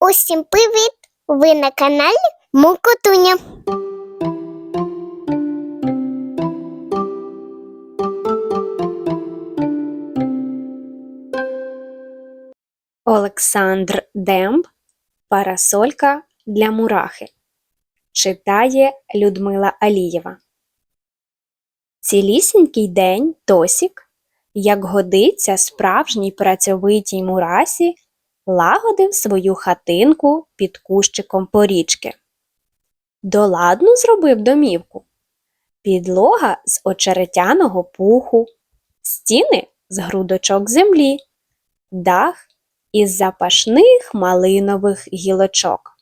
Усім привіт! Ви на каналі Мукотуня. Олександр Демб Парасолька для мурахи. Читає Людмила Алієва. Цілісінький день Тосік, як годиться справжній працьовитій мурасі, лагодив свою хатинку під кущиком порічки. Доладну зробив домівку. Підлога з очеретяного пуху, стіни з грудочок землі, дах із запашних малинових гілочок.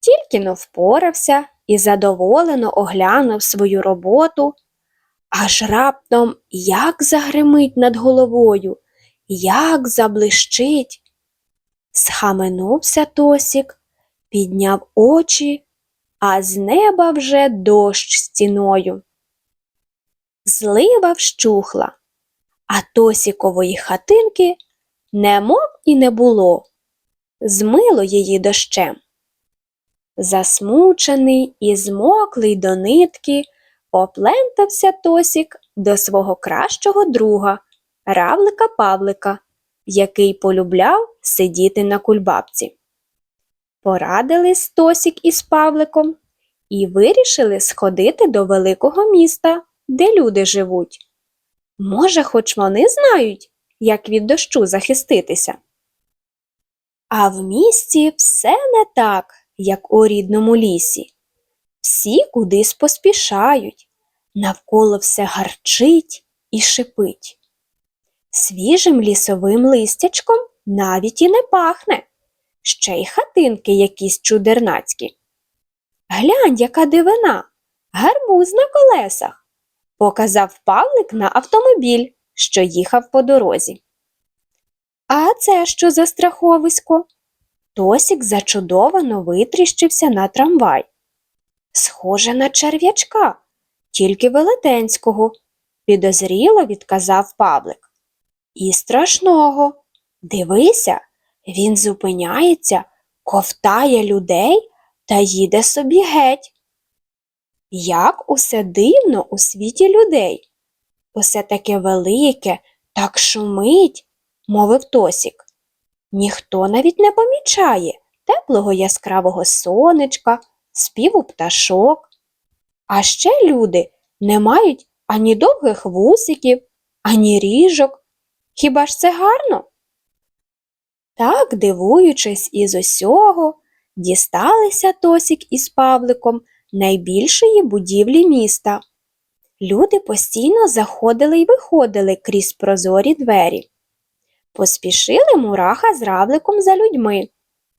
Тільки но впорався і задоволено оглянув свою роботу, аж раптом як загримить над головою, як заблищить. Схаменувся Тосік, підняв очі, а з неба вже дощ стіною. Злива вщухла, а Тосікової хатинки немов і не було, змило її дощем. Засмучений і змоклий до нитки, оплентався Тосік до свого кращого друга, равлика Павлика, який полюбляв сидіти на кульбабці. Порадились Тосік із Павликом і вирішили сходити до великого міста, де люди живуть. Може, хоч вони знають, як від дощу захиститися. А в місті все не так, як у рідному лісі. Всі кудись поспішають, навколо все гарчить і шипить. Свіжим лісовим листячком навіть і не пахне, ще й хатинки якісь чудернацькі. Глянь, яка дивина, гарбуз на колесах, показав Павлик на автомобіль що їхав по дорозі. А це що за страховисько? Тосік зачудовано витріщився на трамвай. Схоже на черв'ячка, тільки велетенського, підозріло відказав Павлик. І страшного. Дивися, він зупиняється, ковтає людей та їде собі геть. Як усе дивно у світі людей. Усе таке велике, так шумить, мовив Тосік. Ніхто навіть не помічає теплого яскравого сонечка, співу пташок. А ще люди не мають ані довгих вусиків, ані ріжок. Хіба ж це гарно? Так, дивуючись із усього, дісталися Тосік із Павликом найбільшої будівлі міста. Люди постійно заходили й виходили крізь прозорі двері. Поспішили мураха з равликом за людьми.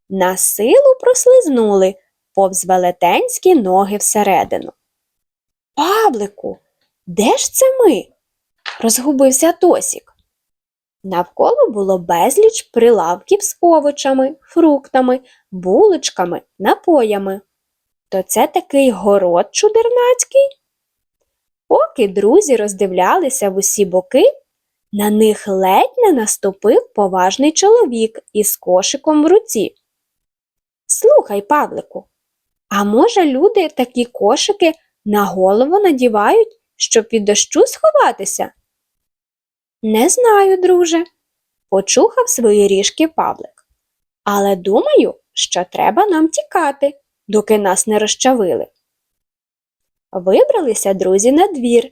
На силу прослизнули повз велетенські ноги всередину. Павлику, де ж це ми? розгубився Тосік. Навколо було безліч прилавків з овочами, фруктами, булочками, напоями. То це такий город чудернацький? Поки друзі роздивлялися в усі боки, на них ледь не наступив поважний чоловік із кошиком в руці. Слухай, Павлику, а може люди такі кошики на голову надівають, щоб від дощу сховатися? Не знаю, друже, почухав свої ріжки Павлик. Але думаю, що треба нам тікати, доки нас не розчавили. Вибралися друзі на двір.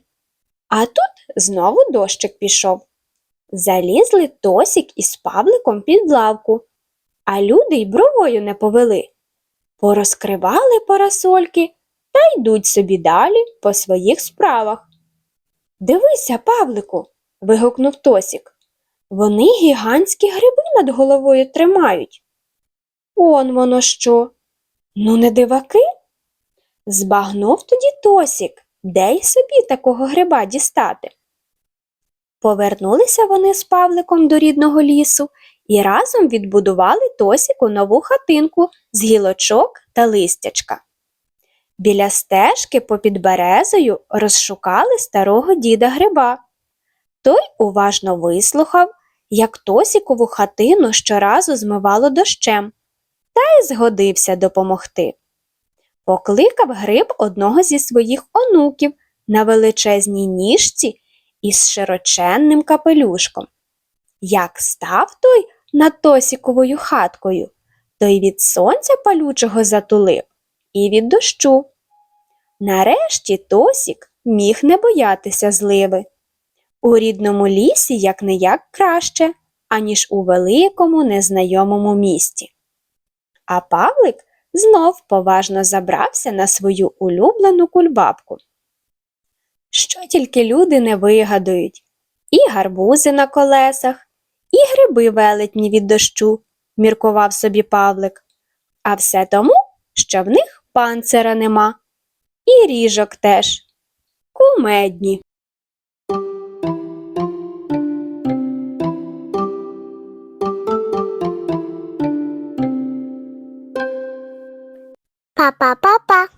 А тут знову дощик пішов. Залізли Тосік із Павликом під лавку, а люди й бровою не повели. Порозкривали парасольки та йдуть собі далі по своїх справах. Дивися, Павлику. Вигукнув Тосік. Вони гігантські гриби над головою тримають. Он воно що? Ну, не диваки? Збагнув тоді Тосік, де й собі такого гриба дістати. Повернулися вони з Павликом до рідного лісу і разом відбудували Тосіку нову хатинку з гілочок та листячка. Біля стежки попід березою розшукали старого діда гриба. Той уважно вислухав, як Тосікову хатину щоразу змивало дощем, та й згодився допомогти. Покликав гриб одного зі своїх онуків на величезній ніжці із широченним капелюшком. Як став той над Тосіковою хаткою, то й від сонця палючого затулив, і від дощу. Нарешті Тосік міг не боятися зливи. У рідному лісі як не як краще, аніж у великому незнайомому місті. А Павлик знов поважно забрався на свою улюблену кульбабку. Що тільки люди не вигадують і гарбузи на колесах, і гриби велетні від дощу, міркував собі Павлик. А все тому, що в них панцира нема, і ріжок теж кумедні. 爸爸爸爸